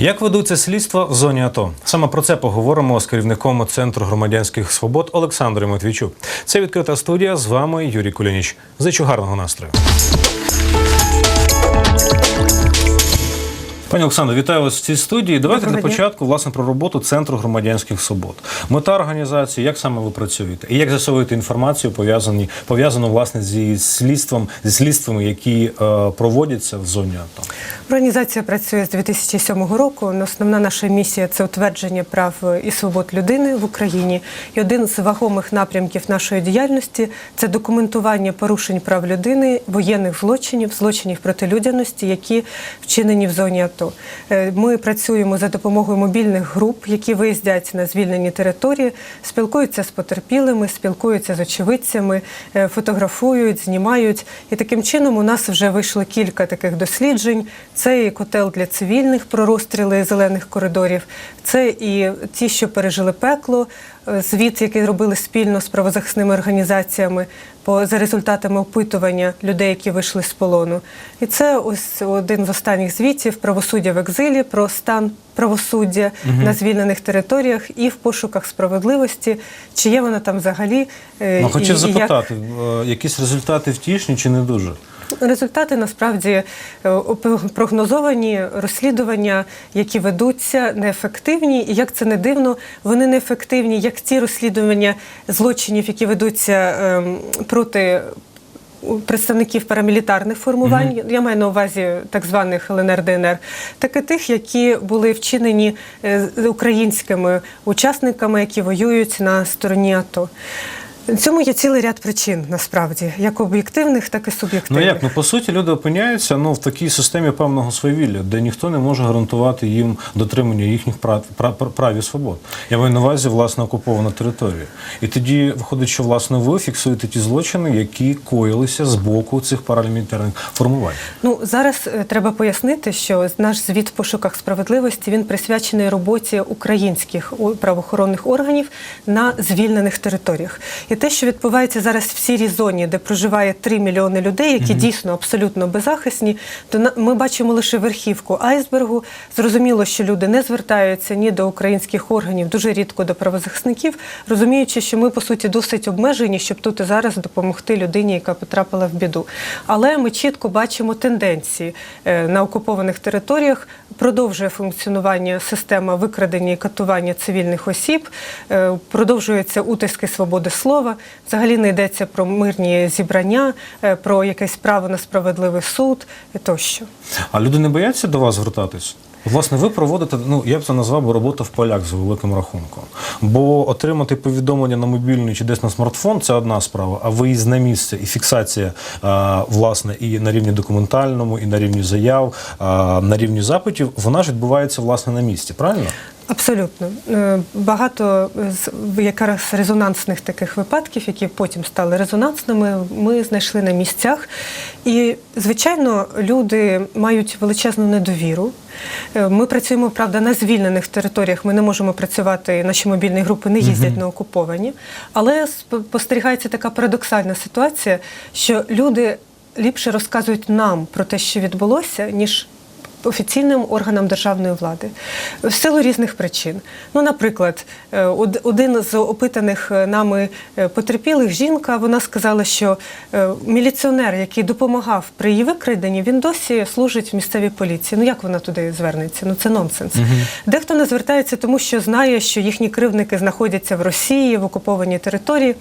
Як ведуться слідства в зоні АТО? Саме про це поговоримо з керівником Центру громадянських свобод Олександром Матвійчук. Це відкрита студія. З вами Юрій Кулініч. Зичу гарного настрою. Пані Олександро, вітаю вас в цій студії. Давайте Доброго для початку власне про роботу Центру громадянських свобод. Мета організації, як саме ви працюєте, і як засовуєте інформацію пов'язані пов'язану власне зі слідством, зі слідствами, які е, проводяться в зоні АТО. Організація працює з 2007 року. Основна наша місія це утвердження прав і свобод людини в Україні. І один з вагомих напрямків нашої діяльності це документування порушень прав людини, воєнних злочинів, злочинів проти людяності, які вчинені в зоні АТО. Е, Ми працюємо за допомогою мобільних груп, які виїздять на звільнені території, спілкуються з потерпілими, спілкуються з очевидцями, е, фотографують, знімають. І таким чином у нас вже вийшло кілька таких досліджень. Це і котел для цивільних про розстріли зелених коридорів, це і ті, що пережили пекло, звіт, який робили спільно з правозахисними організаціями по за результатами опитування людей, які вийшли з полону. І це ось один з останніх звітів правосуддя в екзилі про стан правосуддя на звільнених територіях і в пошуках справедливості, чи є вона там взагалі. е, Ну, хотів і запитати, е, якісь результати втішні чи не дуже? Результати насправді е, прогнозовані розслідування, які ведуться, неефективні. І як це не дивно, вони неефективні, як ті розслідування злочинів, які ведуться ем, проти. Представників парамілітарних формувань, я маю на увазі так званих ЛНР ДНР, так і тих, які були вчинені е, українськими учасниками, які воюють на стороні АТО. Цьому є цілий ряд причин насправді, як об'єктивних, так і Ну як? Ну по суті, люди опиняються ну, в такій системі певного свавілля, де ніхто не може гарантувати їм дотримання їхніх прав, прав, прав і свобод. Я маю на увазі власне окупована територія. І тоді виходить, що власне ви фіксуєте ті злочини, які коїлися з боку цих парламентарних формувань. Ну зараз е, треба пояснити, що наш звіт в пошуках справедливості він присвячений роботі українських правоохоронних органів на звільнених територіях. І те, що відбувається зараз в сірій зоні, де проживає 3 мільйони людей, які дійсно абсолютно беззахисні, то ми бачимо лише верхівку айсбергу. Зрозуміло, що люди не звертаються ні до українських органів, дуже рідко до правозахисників, розуміючи, що ми по суті досить обмежені, щоб тут і зараз допомогти людині, яка потрапила в біду. Але ми чітко бачимо тенденції Е, на окупованих територіях. Продовжує функціонування система викрадення і катування цивільних осіб, е, продовжуються утиски свободи слова. Взагалі не йдеться про мирні зібрання, е, про якесь право на справедливий суд тощо. А люди не бояться до вас звертатись? Власне, ви проводите, ну я б це назвав би робота в полях за великим рахунком. Бо отримати повідомлення на мобільний чи десь на смартфон це одна справа, а виїзд на місце і фіксація, а, власне, і на рівні документальному, і на рівні заяв, а, на рівні запитів, вона ж відбувається власне на місці, правильно? Абсолютно Е, багато з якраз резонансних таких випадків, які потім стали резонансними, ми знайшли на місцях. І, звичайно, люди мають величезну недовіру. Е, Ми працюємо, правда, на звільнених територіях. Ми не можемо працювати, наші мобільні групи не їздять на окуповані. Але спостерігається така парадоксальна ситуація, що люди ліпше розказують нам про те, що відбулося, ніж офіційним органам державної влади в силу різних причин. Ну, наприклад, е, один з опитаних е, нами е, потерпілих жінка, вона сказала, що міліціонер, який допомагав при її викраденні, він досі служить в місцевій поліції. Ну як вона туди звернеться? Ну це нонсенс. Дехто не звертається, тому що знає, що їхні кривдники знаходяться в Росії, в окупованій території,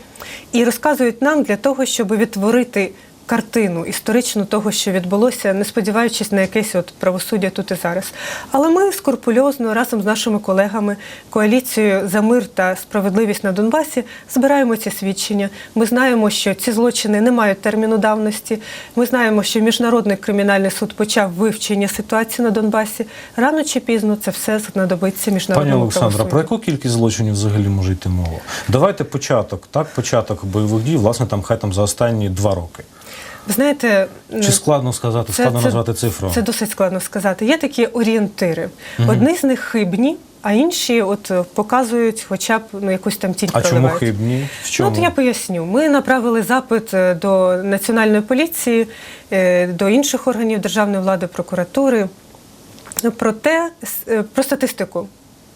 і розказують нам для того, щоб відтворити картину історичну того, що відбулося, не сподіваючись на якесь от правосуддя тут і зараз. Але ми скрупульозно разом з нашими колегами, коаліцією за мир та справедливість на Донбасі збираємо ці свідчення. Ми знаємо, що ці злочини не мають терміну давності. Ми знаємо, що міжнародний кримінальний суд почав вивчення ситуації на Донбасі. Рано чи пізно це все знадобиться Пані Олександра, про яку кількість злочинів взагалі може йти мова? Давайте початок, так, початок бойових дій, власне, там хай там за останні два роки. Ви знаєте, Чи складно сказати, складно назвати цифру? Це досить складно сказати. Є такі орієнтири. Одні з них хибні, а інші от е, показують хоча б ну, якусь там тінь А чому хибні? В Ну, чому? от я поясню. Ми направили запит е, до національної поліції, е, до інших органів державної влади, прокуратури. про те, про статистику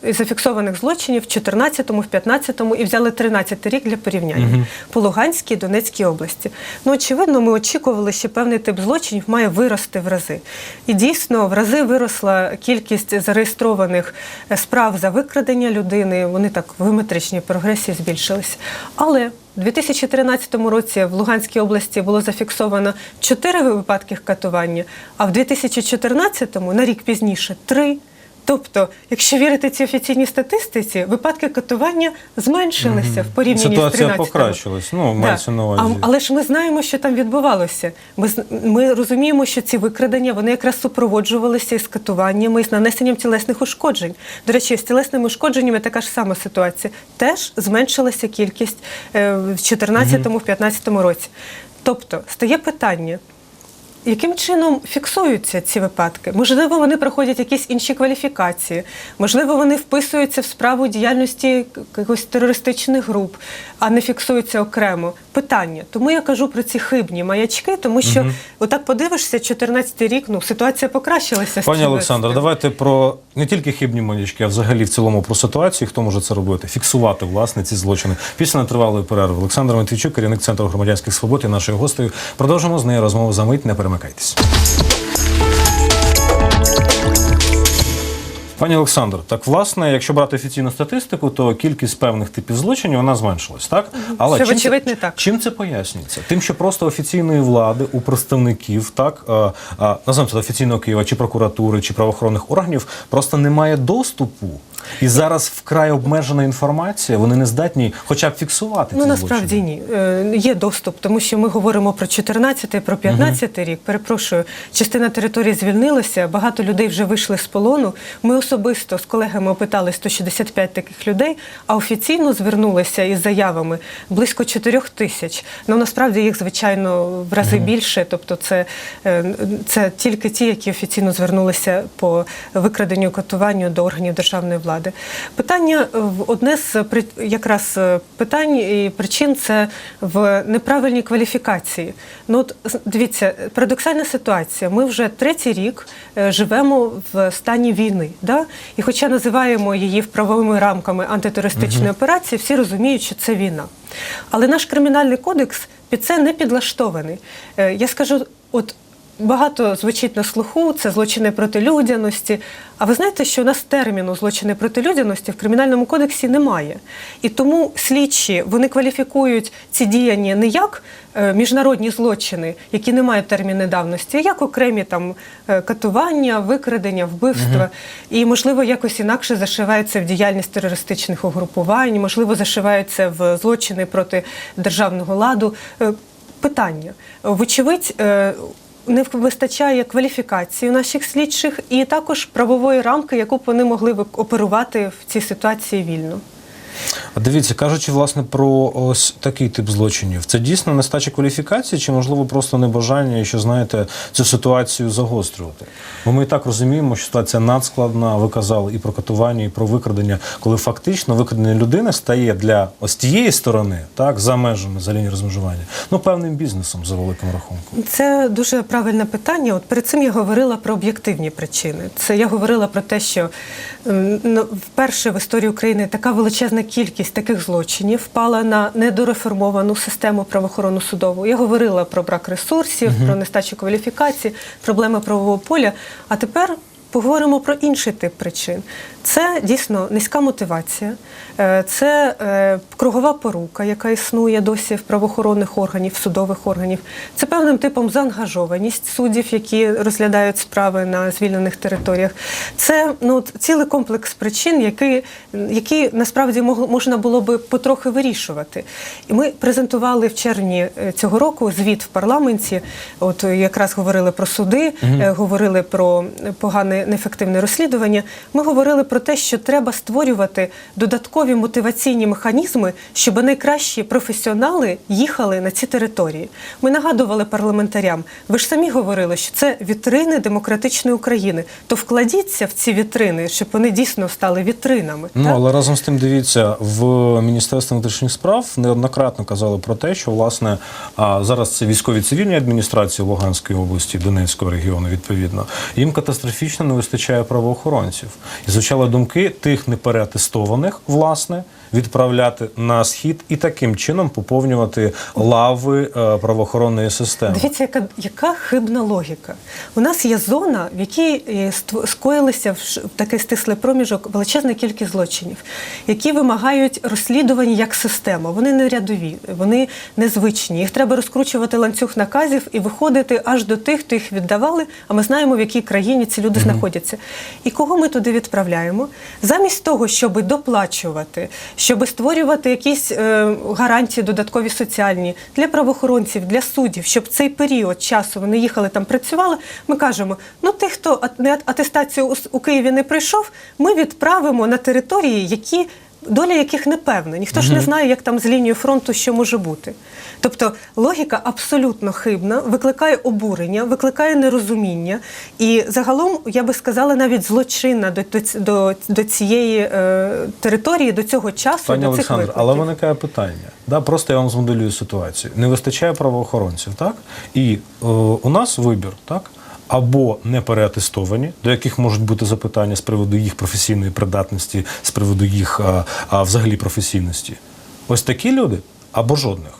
зафіксованих злочинів в 14-му, в 15-му і взяли 13-й рік для порівняння по Луганській і Донецькій області. Ну, очевидно, ми очікували, що певний тип злочинів має вирости в рази. І дійсно, в рази виросла кількість зареєстрованих е, справ за викрадення людини. Вони так в геометричній прогресії збільшилися. Але у 2013 році в Луганській області було зафіксовано 4 випадки катування, а в 2014 на рік пізніше 3. Тобто, якщо вірити цій офіційній статистиці, випадки катування зменшилися в порівнянні з Ситуація 13 покращилась. Ну, мається на увазі. А, але ж ми знаємо, що там відбувалося. Ми, з- ми розуміємо, що ці викрадення вони якраз супроводжувалися із катуваннями, і з нанесенням тілесних ушкоджень. До речі, з тілесними ушкодженнями така ж сама ситуація. Теж зменшилася кількість е, в 2014-2015 році. Тобто стає питання. Яким чином фіксуються ці випадки? Можливо, вони проходять якісь інші кваліфікації, можливо, вони вписуються в справу діяльності якихось терористичних груп, а не фіксуються окремо. Питання. Тому я кажу про ці хибні маячки, тому що отак подивишся, 14 рік, ну ситуація покращилася. Пані Олександр, давайте про не тільки хибні манічки, а взагалі в цілому про ситуацію, хто може це робити, фіксувати власне ці злочини. Після нетривалої перерви Олександр Матвійчук, керівник центру громадянських свобод і нашою гостею. Продовжимо з нею розмову за мить. Не 会です。Пані Олександр, так власне, якщо брати офіційну статистику, то кількість певних типів злочинів вона зменшилась, так? Але Що, чим вочевидь, це, не так. Чим це пояснюється? Тим, що просто офіційної влади у представників, так а, а, називаємо це офіційного Києва, чи прокуратури, чи правоохоронних органів, просто немає доступу. І зараз вкрай обмежена інформація, вони не здатні хоча б фіксувати Ну насправді ні. Е, Є доступ, тому що ми говоримо про 14 про 15 рік. Перепрошую, частина території звільнилася, багато людей вже вийшли з полону. Ми особисто з колегами опитали 165 таких людей, а офіційно звернулися із заявами близько 4 тисяч. Ну насправді їх звичайно в рази більше. Тобто, це, е, це тільки ті, які офіційно звернулися по викраденню катуванню до органів державної влади. Питання в- одне з якраз е, питань і причин це в неправильній кваліфікації. Ну от дивіться, парадоксальна ситуація. Ми вже третій рік е, живемо в стані війни. Да? І хоча називаємо її в правовими рамками антитерористичної операції, всі розуміють, що це війна. Але наш кримінальний кодекс під це не підлаштований. Е, Я скажу, от Багато звучить на слуху, це злочини проти людяності. А ви знаєте, що у нас терміну злочини проти людяності в кримінальному кодексі немає. І тому слідчі вони кваліфікують ці діяння не як е, міжнародні злочини, які не мають терміни давності, а як окремі там е, катування, викрадення, вбивства. І, можливо, якось інакше зашиваються в діяльність терористичних угрупувань, можливо, зашиваються в злочини проти державного ладу. Е, Питання. Вочевидь, не вистачає кваліфікації наших слідчих і також правової рамки, яку б вони могли б оперувати в цій ситуації вільно. Дивіться, кажучи власне про ось такий тип злочинів, це дійсно нестача кваліфікації, чи можливо просто небажання, що знаєте, цю ситуацію загострювати? Бо ми і так розуміємо, що ситуація надскладна. Ви казали і про катування, і про викрадення, коли фактично викрадення людини стає для ось тієї сторони, так за межами за лінією розмежування, ну певним бізнесом за великим рахунком. Це дуже правильне питання. От перед цим я говорила про об'єктивні причини. Це я говорила про те, що ем, ну, вперше в історії України така величезна кількість таких злочинів впала на недореформовану систему правоохоронну судову. Я говорила про брак ресурсів, про нестачу кваліфікації, проблеми правового поля. А тепер поговоримо про інший тип причин. Це дійсно низька мотивація, е, це е, кругова порука, яка існує досі в правоохоронних органів, судових органів. Це певним типом заангажованість суддів, які розглядають справи на звільнених територіях. Це ну, цілий комплекс причин, які, які насправді можна було би потрохи вирішувати. І ми презентували в червні е, цього року звіт в парламенті. От якраз говорили про суди, е, говорили про погане неефективне розслідування. Ми говорили про те, що треба створювати додаткові мотиваційні механізми, щоб найкращі професіонали їхали на ці території. Ми нагадували парламентарям. Ви ж самі говорили, що це вітрини демократичної України. То вкладіться в ці вітрини, щоб вони дійсно стали вітринами. Ну, так? але разом з тим, дивіться, в Міністерстві внутрішніх справ неоднократно казали про те, що власне а, зараз це військові цивільні адміністрації Луганської області, Донецького регіону, відповідно, їм катастрофічно не вистачає правоохоронців. І звучали думки тих непереатестованих, власне, відправляти на схід і таким чином поповнювати лави е, правоохоронної системи. Дивіться, яка, яка хибна логіка. У нас є зона, в якій е, скоїлися в такий стислий проміжок величезна кількість злочинів, які вимагають розслідування як система. Вони не рядові, вони незвичні. Їх треба розкручувати ланцюг наказів і виходити аж до тих, хто їх віддавали. А ми знаємо, в якій країні ці люди знаходяться. І кого ми туди відправляємо? Замість того, щоб доплачувати, щоб створювати якісь е, гарантії додаткові соціальні для правоохоронців, для суддів, щоб цей період часу вони їхали там, працювали. Ми кажемо: ну тих, хто ат- атестацію у, Києві не прийшов, ми відправимо на території, які. Доля яких не певна, ніхто ж не знає, як там з лінією фронту що може бути. Тобто логіка абсолютно хибна, викликає обурення, викликає нерозуміння, і загалом я би сказала навіть злочинна до, до, до, до цієї е, території, до цього часу, Пані до цих Олександр, викликів. але виникає питання. Да, просто я вам змоделюю ситуацію. Не вистачає правоохоронців, так? І е, у нас вибір, так? Або не переатестовані, до яких можуть бути запитання з приводу їх професійної придатності, з приводу їх а, а, взагалі професійності. Ось такі люди або жодних.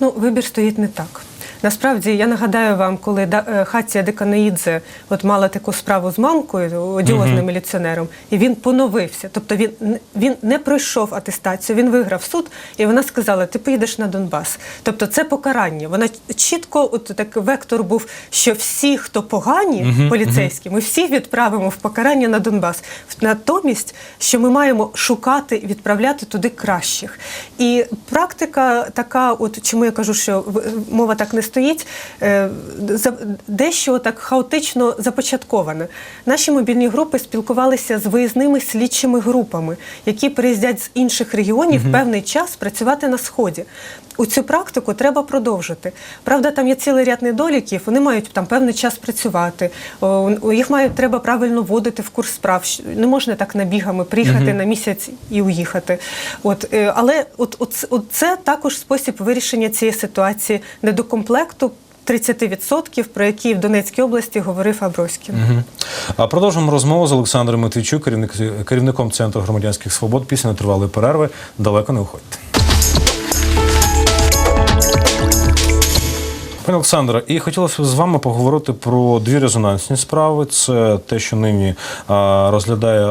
Ну, вибір стоїть не так. Насправді, я нагадаю вам, коли е, Хатія Деканаїдзе от мала таку справу з мамкою, одіозним міліціонером, і він поновився. Тобто він, він не пройшов атестацію, він виграв суд, і вона сказала: ти поїдеш на Донбас. Тобто це покарання. Вона чітко, от так вектор був, що всі, хто погані, поліцейські, ми всіх відправимо в покарання на Донбас. Натомість, що ми маємо шукати і відправляти туди кращих. І практика така, от чому я кажу, що мова так не стоїть, е, дещо так хаотично започаткована. Наші мобільні групи спілкувалися з виїзними слідчими групами, які приїздять з інших регіонів певний час працювати на сході. У цю практику треба продовжити. Правда, там є цілий ряд недоліків. Вони мають там певний час працювати. О, їх мають треба правильно вводити в курс справ. Не можна так набігами приїхати на місяць і уїхати. От, е, але от, от, от це також спосіб вирішення цієї ситуації недокомплекту 30%, про які в Донецькій області говорив Аброськін. Мгм. А продовжимо розмову з Олександром Матвійчук, керівник, керівником Центру громадянських свобод після нетривалої перерви. Далеко не уходьте. Пане Олександре, і хотілося б з вами поговорити про дві резонансні справи. Це те, що нині розглядає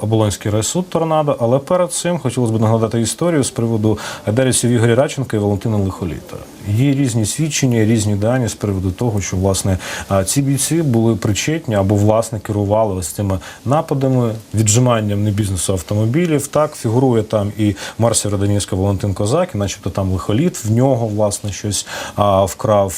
Оболонський райсуд торнадо. Але перед цим хотілося б нагадати історію з приводу Дерісів Ігоря Радченка і Валентина Лихоліта. Є різні свідчення, різні дані з приводу того, що власне ці бійці були причетні або власне керували ось цими нападами, віджиманням не бізнесу автомобілів. Так фігурує там і Марсі Родонівська Валентин Козак, і начебто там лихоліт в нього власне щось а, вкрав.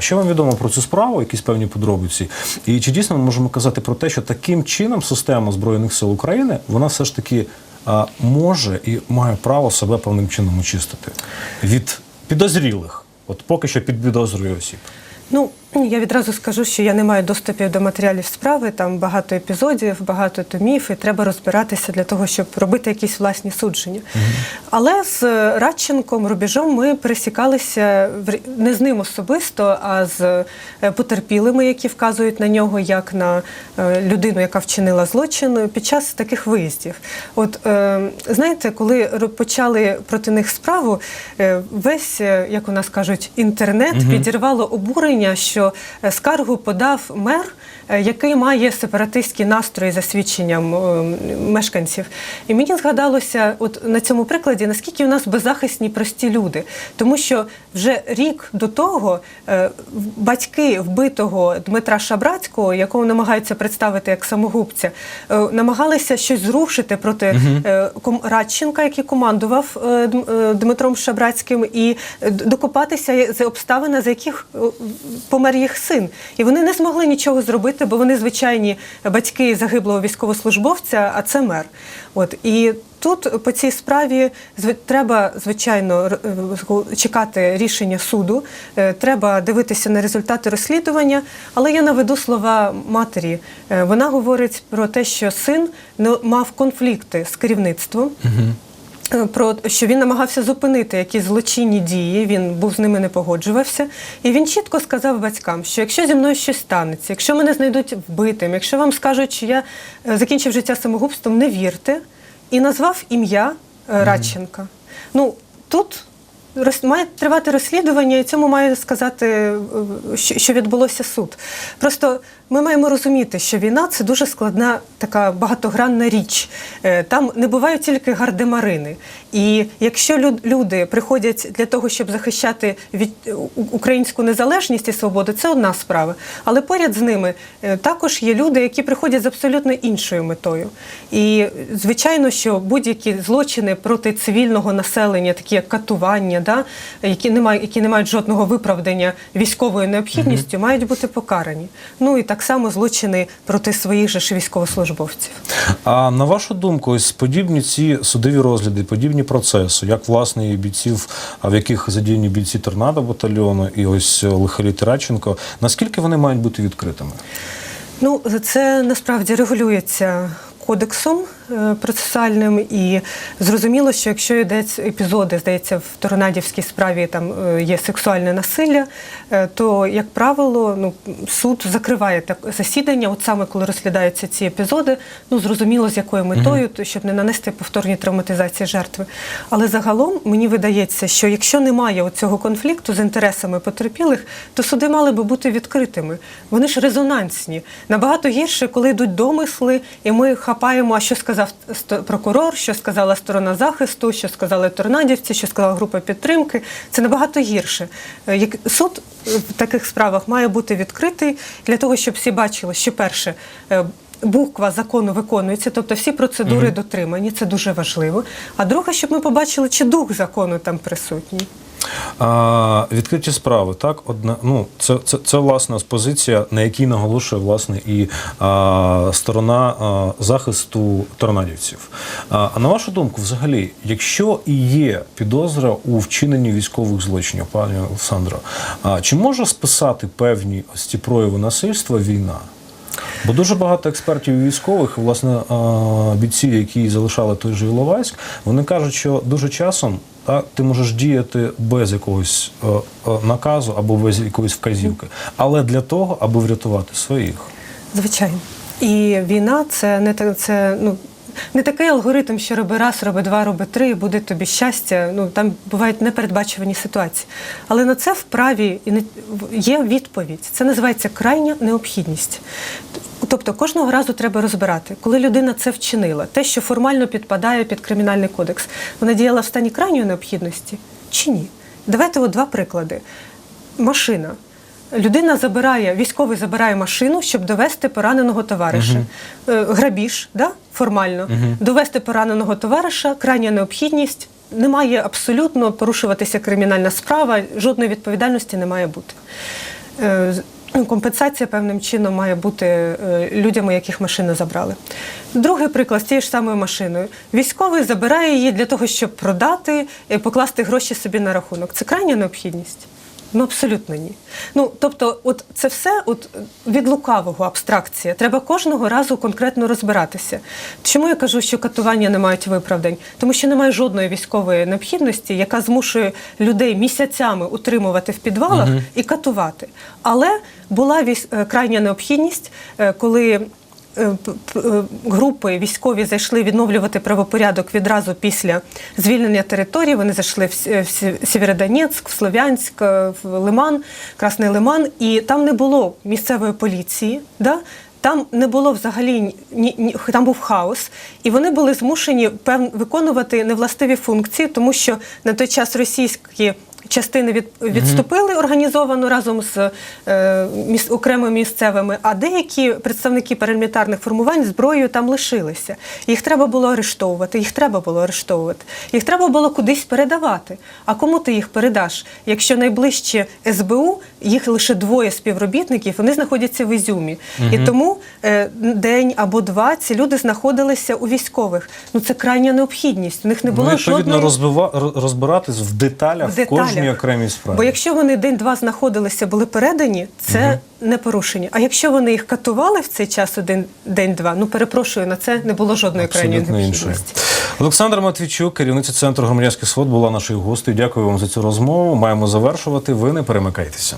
Що вам відомо про цю справу? Якісь певні подробиці? І чи дійсно ми можемо казати про те, що таким чином система збройних сил України вона все ж таки а, може і має право себе певним чином очистити від підозрілих, от поки що під підозрою осіб. Ну, я відразу скажу, що я не маю доступів до матеріалів справи, там багато епізодів, багато томів, і треба розбиратися для того, щоб робити якісь власні судження. Але з Радченком, Рубіжом ми пересікалися не з ним особисто, а з е, потерпілими, які вказують на нього як на е, людину, яка вчинила злочин під час таких виїздів. От е, знаєте, коли почали проти них справу, е, весь, е, як у нас кажуть, інтернет підірвало обурення, що е, скаргу подав мер, який має сепаратистські настрої за свідченням е, мешканців. І мені згадалося, от на цьому прикладі, наскільки у нас беззахисні прості люди, тому що вже рік до того е, батьки вбитого Дмитра Шабрацького, якого намагаються представити як самогубця, е, намагалися щось зрушити проти е, ком- Радченка, який командував е, Дм- е, Дмитром Шабрацьким, і е, докопатися за обставини, за яких е, помер їх син. І вони не змогли нічого зробити, бо вони звичайні батьки загиблого військовослужбовця, а це мер. От і тут по цій справі треба звичайно е, чекати рішення суду. е, Треба дивитися на результати розслідування. Але я наведу слова матері. Е, Вона говорить про те, що син не мав конфлікти з керівництвом. Е, Про що він намагався зупинити якісь злочинні дії, він був з ними не погоджувався, і він чітко сказав батькам, що якщо зі мною щось станеться, якщо мене знайдуть вбитим, якщо вам скажуть, що я е, закінчив життя самогубством, не вірте, і назвав ім'я е, Радченка. Ну тут роз- має тривати розслідування, і цьому має сказати, е, що що відбулося суд. Просто ми маємо розуміти, що війна це дуже складна, така багатогранна річ. Е, Там не бувають тільки гардемарини. І якщо люди приходять для того, щоб захищати від українську незалежність і свободу, це одна справа. Але поряд з ними е, також є люди, які приходять з абсолютно іншою метою. І звичайно, що будь-які злочини проти цивільного населення, такі як катування, да, які не мають, які не мають жодного виправдання військовою необхідністю, мають бути покарані. Ну і так само злочини проти своїх же ж військовослужбовців. А на вашу думку, ось подібні ці судові розгляди, подібні процеси, як власне і бійців, в яких задіяні бійці торнадо батальйону і ось Лихарі Радченко, наскільки вони мають бути відкритими? Ну, це насправді регулюється кодексом процесуальним, і зрозуміло, що якщо йдеться епізоди, здається, в Торонадівській справі там е, є сексуальне насилля, е, то як правило, ну суд закриває так засідання, от саме коли розглядаються ці епізоди, ну зрозуміло з якою метою, то щоб не нанести повторні травматизації жертви. Але загалом мені видається, що якщо немає цього конфлікту з інтересами потерпілих, то суди мали би бути відкритими. Вони ж резонансні. Набагато гірше, коли йдуть домисли, і ми хапаємо, а що сказав прокурор, що сказала сторона захисту, що сказали торнадівці, що сказала група підтримки. Це набагато гірше. Е, суд в таких справах має бути відкритий для того, щоб всі бачили, що перше. е, Буква закону виконується, тобто всі процедури дотримані, це дуже важливо. А друге, щоб ми побачили, чи дух закону там присутній. А, відкриті справи, так, одна, ну, це, це, це власне позиція, на якій наголошує власне і а, сторона а, захисту торнадівців. А, а на вашу думку, взагалі, якщо і є підозра у вчиненні військових злочинів, пані Олександро, а, чи може списати певні ось ці прояви насильства війна? Бо дуже багато експертів військових, власне, а, бійці, які залишали той же Іловайськ, вони кажуть, що дуже часом та, ти можеш діяти без якогось е, е, наказу або без якоїсь вказівки, але для того, аби врятувати своїх. Звичайно. І війна це не так, це ну. Не такий алгоритм, що роби раз, роби два, роби три, і буде тобі щастя. Ну там бувають непередбачувані ситуації. Але на це вправі і не- є відповідь. Це називається крайня необхідність. Тобто кожного разу треба розбирати, коли людина це вчинила, те, що формально підпадає під кримінальний кодекс, вона діяла в стані крайньої необхідності чи ні? Давайте от два приклади. Машина. Людина забирає, військовий забирає машину, щоб довести пораненого товариша. Е, Грабіж, да? формально. Довести пораненого товариша, крайня необхідність. Немає абсолютно порушуватися кримінальна справа, жодної відповідальності не має бути. Е, ну, Компенсація певним чином має бути е, людям, яких машини забрали. Другий приклад з тією ж самою машиною. Військовий забирає її для того, щоб продати, покласти гроші собі на рахунок. Це крайня необхідність. Ну, абсолютно ні. Ну, тобто, от це все от від лукавого абстракція. Треба кожного разу конкретно розбиратися. Чому я кажу, що катування не мають виправдань? Тому що немає жодної військової необхідності, яка змушує людей місяцями утримувати в підвалах і катувати. Але була військ... е, крайня необхідність, е, коли групи військові зайшли відновлювати правопорядок відразу після звільнення території. Вони зайшли в Сєвєродонецьк, в Слов'янськ, е, в Лиман, Красний Лиман, і там не було місцевої поліції. Да? Там не було взагалі ні, ні- там був хаос, і вони були змушені пев, виконувати невластиві функції, тому що на той час російські частини від, відступили організовано разом з е, міс, окремими місцевими, а деякі представники парамілітарних формувань зброєю там лишилися. Їх треба було арештовувати, їх треба було арештовувати, їх треба було кудись передавати. А кому ти їх передаш? Якщо найближче СБУ, їх лише двоє співробітників, вони знаходяться в Ізюмі. І тому е, день або два ці люди знаходилися у військових. Ну це крайня необхідність. У них не було ну, відповідно, жодної розбива, розбиратись в деталях, в деталях. Кожній окремій справі. Бо якщо вони день-два знаходилися, були передані, це не порушення. А якщо вони їх катували в цей час один день-два, ну перепрошую, на це не було жодної крайньої необхідності. Олександр Матвійчук, керівниця центру громадянських свобод, була нашою гостею. Дякую вам за цю розмову. Маємо завершувати. Ви не перемикайтеся.